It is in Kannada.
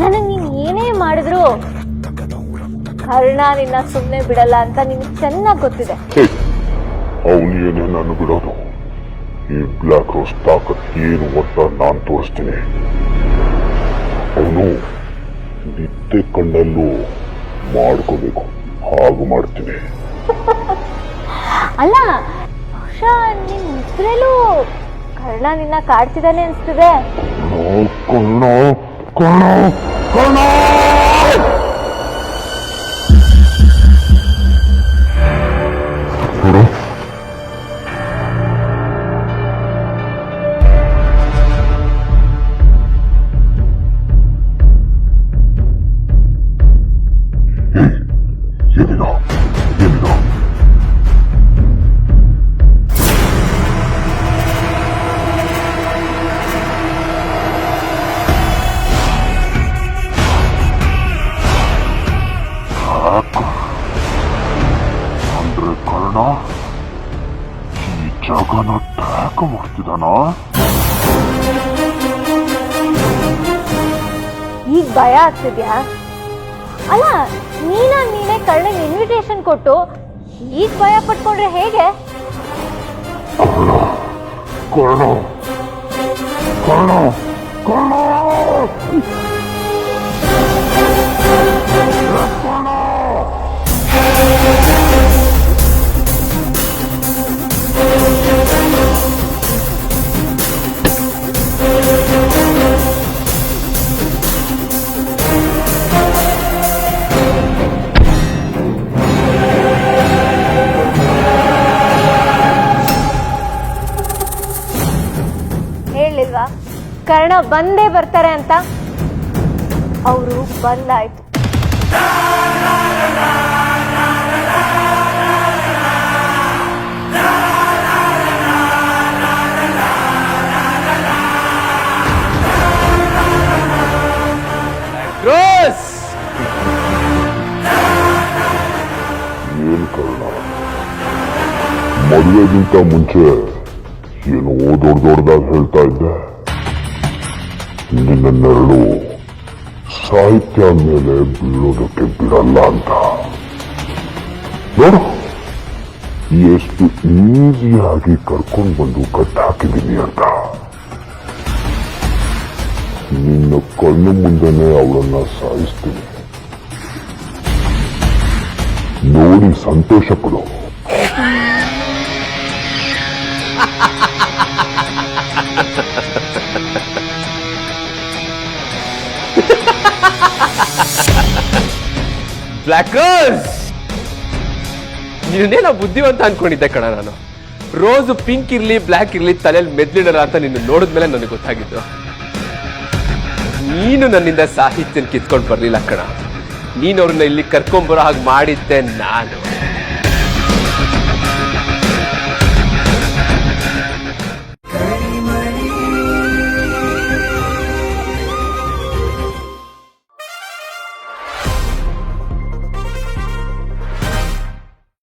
ನನಗೆ ನೀನು ಏನೇ ಮಾಡಿದ್ರು ಕರ್ಣ ನಿನ್ನ ಸುಮ್ಮನೆ ಬಿಡಲ್ಲ ಅಂತ ನಿನಗೆ ಚೆನ್ನಾಗಿ ಗೊತ್ತಿದೆ. ಅವನೇನೆ ನಾನು ಬಿಡೋದು? ಈ ಬ್ಲಾಕ್ ರೋಸ್ ತಾಕತ್ ಏನು ಅಂತ ನಾನು ತೋರಿಸ್ತೀನಿ. ಅವನು ನಿತ್ಯ ಕಣ್ಣಲ್ಲೂ ಮಾಡ್ಕೋಬೇಕು. ಹಾಗೆ ಮಾಡ್ತೀನಿ. ಅಲ್ಲ ಬಹುಶಃ ನಿನ್ ನಿದ್ರೆಲೂ ಕರ್ಣ ನಿನ್ನ ಕಾಡ್ತಿದ್ದಾನೆ ಅನ್ಸ್ತಿದೆ. ಕರ್ಣ. ಕರ್ಣ ಕರ್ಣ ನೋಡು ಏಯ್, ಜಾಗನ ಟ್ಯಾಕ್ ಮಾಡ್ತಿದ್ದಾನ ಈಗ ಭಯ ಆಗ್ತಿದ್ಯಾ? ಅಲ್ಲ ನೀನ ನೀನೇ ಕರ್ಣಗೆ ಇನ್ವಿಟೇಷನ್ ಕೊಟ್ಟು ಈಗ ಭಯ ಪಟ್ಕೊಂಡ್ರೆ ಹೇಗೆ? ಕರ್ಣ ಕರ್ಣ ಕರ್ಣ! ಹೇಳಿಲ್ವಾ ಕರ್ಣ ಬಂದೇ ಬರ್ತಾರೆ ಅಂತ ಅವರು ಬಂದಾಯ್ತು. ಮದುವೆಗಿಂತ ಮುಂಚೆ ಏನು ದೊಡ್ಡ ದೊಡ್ಡದಾಗಿ ಹೇಳ್ತಾ ಇದ್ದೆ? ನಿನ್ನ ನೆರಳು ಸಾಹಿತ್ಯ ಮೇಲೆ ಬೀಳೋದಕ್ಕೆ ಬಿಡಲ್ಲ ಅಂತ. ನೋಡು, ಎಷ್ಟು ಈಸಿಯಾಗಿ ಕರ್ಕೊಂಡು ಬಂದು ಕಟ್ ಹಾಕಿದ್ದೀನಿ ಅಂತ. ನಿನ್ನ ಕಣ್ಣು ಮುಂದೆನೆ ಅವಳನ್ನ ಸಾಯಿಸ್ತೀನಿ. ನೋಡಿ ಸಂತೋಷ ಪಡು. ಬ್ಲ್ಯಾಕ್ ರೋಸ್ ನೀನೇನೋ ಬುದ್ಧಿವಂತ ಅನ್ಕೊಂಡಿದ್ದೆ ಕಣ ನಾನು. ರೋಸ್ ಪಿಂಕ್ ಇರ್ಲಿ ಬ್ಲ್ಯಾಕ್ ಇರ್ಲಿ ತಲೆಯಲ್ಲಿ ಮೆದ್ಲಿಡರ ಅಂತ ನಿನ್ನ ನೋಡಿದ್ಮೇಲೆ ನನಗೆ ಗೊತ್ತಾಗಿದ್ದು. ನೀನು ನನ್ನಿಂದ ಸಾಹಿತ್ಯನ ಕಿತ್ಕೊಂಡು ಬರ್ಲಿಲ್ಲ ಕಣ. ನೀನು ಅವ್ರನ್ನ ಇಲ್ಲಿ ಕರ್ಕೊಂಬರೋ ಹಾಗೆ ಮಾಡಿದ್ದೆ ನಾನು.